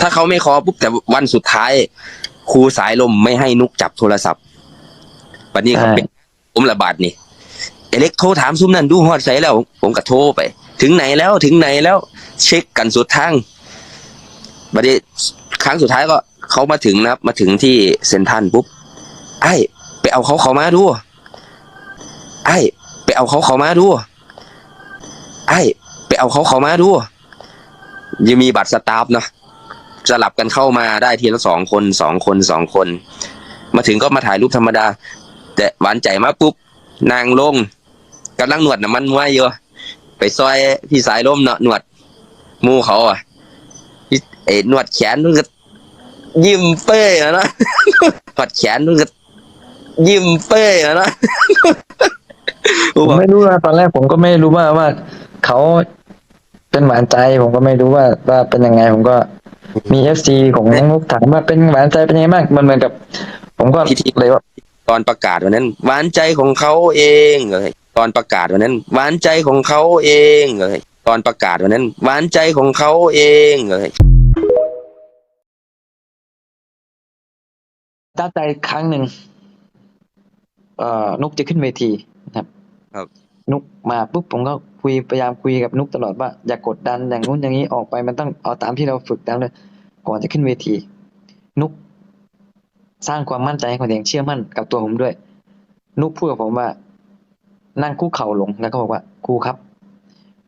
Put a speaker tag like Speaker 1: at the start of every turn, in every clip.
Speaker 1: ถ้าเขาไม่ขอปุ๊บแต่วันสุดท้ายครูสายลมไม่ให้นุกจับโทรศัพท์ปันนี้เขา
Speaker 2: ใช่
Speaker 1: เป็นผมระบาดนี่เอเล็กโทรถามซุมนั่นดูฮอดใส่แล้ว ผมก็โทรไป ถึงไหนแล้วถึงไหนแล้ว เช็คกันสุดทางบัดนี้ครั้งสุดท้ายก็เขามาถึงนะครับ มาถึงที่เซนทรันปุ๊บไอ้ไปเอาเขาเขามาดูไอ้ไปเอาเขาเขามาดูไอ้ไปเอาเขาเขามาดูยังมีบัตรสตาฟเนาะ สลับกันเข้ามาได้ทีละสองคนสองคนสองคน มาถึงก็มาถ่ายรูปธรรมดา แต่หวานใจมาปุ๊บนางลงกำลังหนวดน้ำมันมวยอยู่ไปซอยพี่สายลมเนาะหนวดมูเขาอะเอ็หนวดแขนนู่นก็ยิ้มเป้ยอะเนาะหนวดแขนนู่นก็ยิ้มเป้ยอะเนาะ
Speaker 2: ผมไม่รู้ว่าตอนแรกผมก็ไม่รู้ว่าว่าเขา เป็นหวานใจผมก็ไม่รู้ว่าว่าเป็นยังไง ผมก็มีเอฟซีของน้องนุกถามว่าเป็นหวานใจเป็นยังไงบ้างมันเหมือนกับ ผมก็
Speaker 1: พิธี
Speaker 2: เลยว่า
Speaker 1: ตอนประกาศวันนั้น หวานใจของเขาเองเลยตอนประกาศวันนั้น หวานใจของเขาเองเลยตอนประกาศวันนั้น หวานใจของเขาเองเลย
Speaker 2: ตั้งใจครั้งหนึ่งเอ่อนุกจะขึ้นเวทีนะครับ
Speaker 1: ครับ
Speaker 2: นุกมาปุ๊บผมก็คุยพยายามคุยกับนุกตลอดว่าอย่ากดดันอย่างนู้นอย่างนี้ออกไปมันต้องเอาตามที่เราฝึกตามเลยก่อนจะขึ้นเวที นุกสร้างความมั่นใจให้คนเองเชื่อมั่นกับตัวผมด้วย นุกพูดกับผมว่า นั่งคุกเข่าลงแล้วก็บอกว่าครูครับ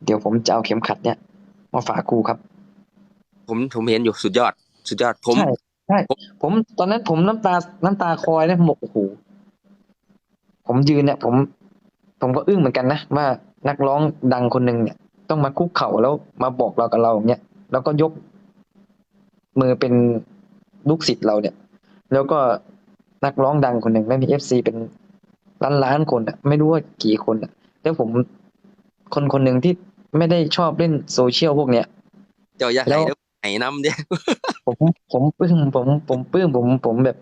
Speaker 2: เดี๋ยวผมจะเอาเข็มขัดเนี่ยมาฝากครูครับ
Speaker 1: ผมผมเห็นอยู่สุดยอด สุดยอดผม
Speaker 2: ใช่ใช่ผมตอนนั้นผมน้ำตาน้ำตาคลอยนะผมบอกโอ้โหผมยืนเนี่ย ผม ผมก็อึ้งเหมือนกันนะว่านักร้องดังคนหนึ่งเนี่ย ต้องมาคุกเข่าแล้วมาบอกเรากับเราอย่างเงี้ยแล้วก็ยกมือเป็นลูกศิษย์เราเนี่ย แล้วก็นักร้องดังคนหนึ่งไม่มีเอฟซีเป็นล้านล้านๆคนอะไม่รู้ว่ากี่คนอะแล้วผมคนคนหนึ่งที่ไม่ได้ชอบเล่นโซเชียลพวกเนี้ย
Speaker 1: เจ้าอย่า
Speaker 2: แล้
Speaker 1: ให้
Speaker 2: ว
Speaker 1: เด้อไห้น้ำเด้อ
Speaker 2: ผมผมปลื้มผม ผมปลื้มผม ผมแบบ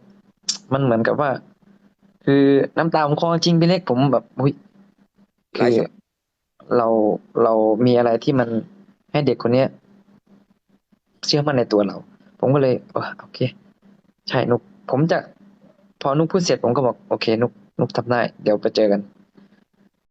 Speaker 2: มันเหมือนกับว่า คือน้ำตาผมคลอจริงไปเล็กผมแบบอุ้ย
Speaker 1: หลาย
Speaker 2: คือเราเรามีอะไรที่มันให้เด็กคนเนี้ย เชื่อมั่นในตัวเรา ผมก็เลยโอเค ใช่นุก ผมจะ พอนุกพูดเสร็จผมก็บอกโอเค นุกนุกทำได้ เดี๋ยวไปเจอกัน